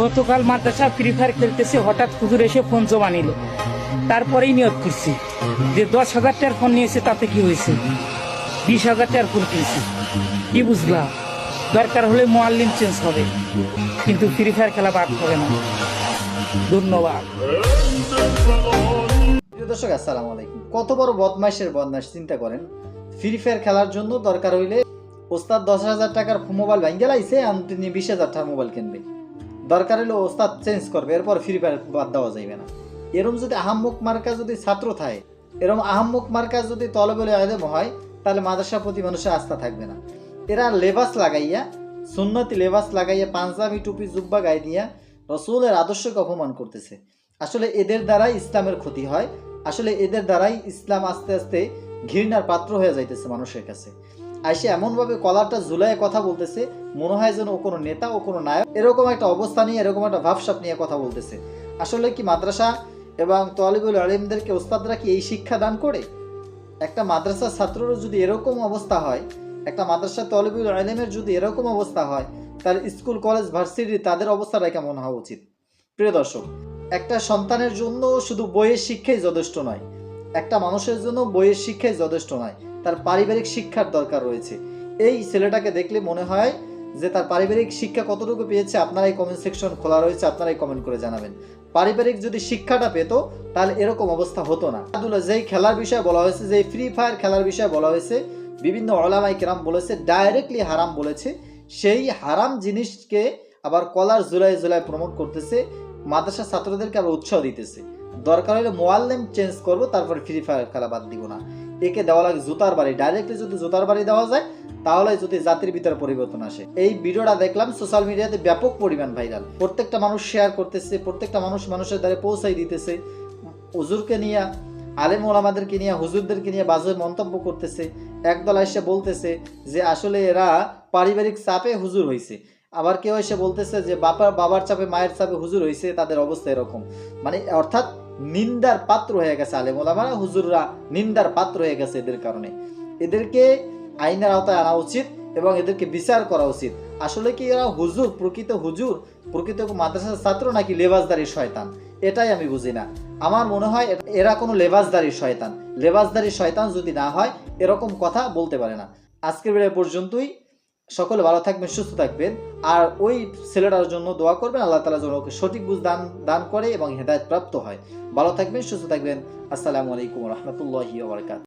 গতকাল মাদ্রাসা free fire খেলতেছে, হঠাৎ হুজুর এসে ফোন জমা নিল। তারপরেই নিয়োগ করছি। যে দশ হাজার টাকার ফোন নিয়েছে, তাতে কি হয়েছে? বিশ হাজার টাকার ফোন কিনছি। কি বুঝলা দরকার হলে মোয়াল্লিম চেঞ্জ হবে। কিন্তু ফ্রি ফায়ার খেলা বাদ হবে না। ধন্যবাদ। দর্শক, আসসালামু আলাইকুম। কত বড় বদমাইশের বদমাইশ, চিন্তা করেন। ফ্রি ফায়ার খেলার জন্য দরকার হইলে ওস্তাদ দশ হাজার টাকার মোবাইল ভাঙ্গে লাইছে আর তিনি বিশ হাজার টাকার মোবাইল কিনবে। দরকার হলে ওস্তাদ চেঞ্জ করবে, এরপর ফ্রি ফায়ার বাদ দেওয়া যাইবে না। এরম যদি আহাম্মক মার্কা যদি ছাত্র থাকে, এরম আহাম্মক মার্কা যদি তলবেলে আয়দম হয়, তাহলে মাদ্রাসার প্রতি মানুষের আস্থা থাকবে না। এরা লেবাস লাগাইয়া, সুন্নতি লেবাস লাগাইয়া, পাঞ্জাবি, টুপি, জুব্বা গায়ে দিয়া রসুলের আদর্শকে অপমান করতেছে। আসলে এদের দ্বারাই ইসলামের ক্ষতি হয়, আসলে এদের দ্বারাই ইসলাম আস্তে আস্তে ঘৃণার পাত্র হয়ে যাইতেছে মানুষের কাছে। আইসে এমনভাবে কলারটা ঝুলায় কথা বলতেছে, মনে হয় যেন ও কোনো নেতা, ও কোনো নায়ক, এরকম একটা অবস্থা নিয়ে, এরকম একটা ভাবসাপ নিয়ে কথা বলতেছে। আসলে কি মাদ্রাসা এবং তলিবুল আলিমদেরকে ওস্তাদরা কি এই শিক্ষা দান করে? একটা মাদ্রাসার ছাত্ররও যদি এরকম অবস্থা হয়, একটা মাদ্রাসা তলিবুল আলিমের যদি এরকম অবস্থা হয়, তাহলে স্কুল, কলেজ, ভার্সিটি, তাদের অবস্থাটা কেমন হওয়া উচিত? প্রিয় দর্শক, একটা সন্তানের জন্য শুধু বইয়ের শিক্ষাই যথেষ্ট নয়, একটা মানুষের জন্য বইয়ের শিক্ষাই যথেষ্ট নয়। তার পারিবারিক শিক্ষার দরকার রয়েছে। এই ছেলেটাকে দেখলে মনে হয় যে তার পারিবারিক শিক্ষা কতটুকু পেয়েছে আপনারাই কমেন্ট সেকশন খোলা রয়েছে, আপনারাই কমেন্ট করে জানাবেন। পারিবারিক যদি শিক্ষাটা পেতো, তাহলে এরকম অবস্থা হতো না। আব্দুল্লাহ যেই খেলার বিষয়ে বলা হয়েছে যে ফ্রি ফায়ার খেলার বিষয়ে বলা হয়েছে, বিভিন্ন অলামাই কেরাম বলেছে ডাইরেক্টলি হারাম বলেছে। সেই হারাম জিনিসকে আবার কলার জুলাই জুলাই প্রমোট করতেছে মাদ্রাসা ছাত্রদেরকে আবার উৎসাহ দিতেছে। দরকার হলে মোয়াল্লেম চেঞ্জ করব, তারপর ফ্রি ফায়ার খেলা বাদ দিব না। একে দেওয়া লাগে জুতার বাড়ি। ডাইরেক্টলি যদি জুতার বাড়ি দেওয়া যায়, তাহলে যদি জাতির ভিতরে পরিবর্তন আসে। এই ভিডিওটা দেখলাম সোশ্যাল মিডিয়াতে ব্যাপক পরিমাণ ভাইরাল প্রত্যেকটা মানুষ শেয়ার করতেছে, প্রত্যেকটা মানুষ মানুষের দ্বারে পৌঁছাই দিতেছে। হুজুরকে নিয়ে, আলেম ওলামাদেরকে নিয়ে, হুজুরদেরকে নিয়ে বাজে মন্তব্য করতেছে। একদল এসে বলতেছে যে, আসলে এরা পারিবারিক চাপে হুজুর হয়েছে আবার কেউ এসে বলতেছে যে বাবার বাবার চাপে, মায়ের চাপে হুজুর হয়েছে তাদের অবস্থা এরকম। মানে অর্থাৎ নিন্দার পাত্র হয়ে গেছে আলেম ওলামারা হুজুররা নিন্দার পাত্র হয়ে গেছে এদের কারণে। এদেরকে আইনের আওতায় আনা উচিত এবং এদেরকে বিচার করা উচিত। আসলে কি এরা হুজুর, প্রকৃত হুজুর, প্রকৃত মাদ্রাসার ছাত্র নাকি লেবাসদারি শয়তান? এটাই আমি বুঝি না। আমার মনে হয় এরা কোনো লেবাসদারি শয়তান। লেবাসদারি শয়তান যদি না হয়, এরকম কথা বলতে পারে না। আজকের বেলা পর্যন্তই। সকলে ভালো থাকবেন, সুস্থ থাকবেন। আর ওই ছেলেটার জন্য দোয়া করবেন, আল্লাহ তালা যেন ওকে সঠিক বুঝ দান দান করে এবং হেদায়ত প্রাপ্ত হয়। ভালো থাকবেন, সুস্থ থাকবেন। আসসালামু আলাইকুম রহমতুল্লাহি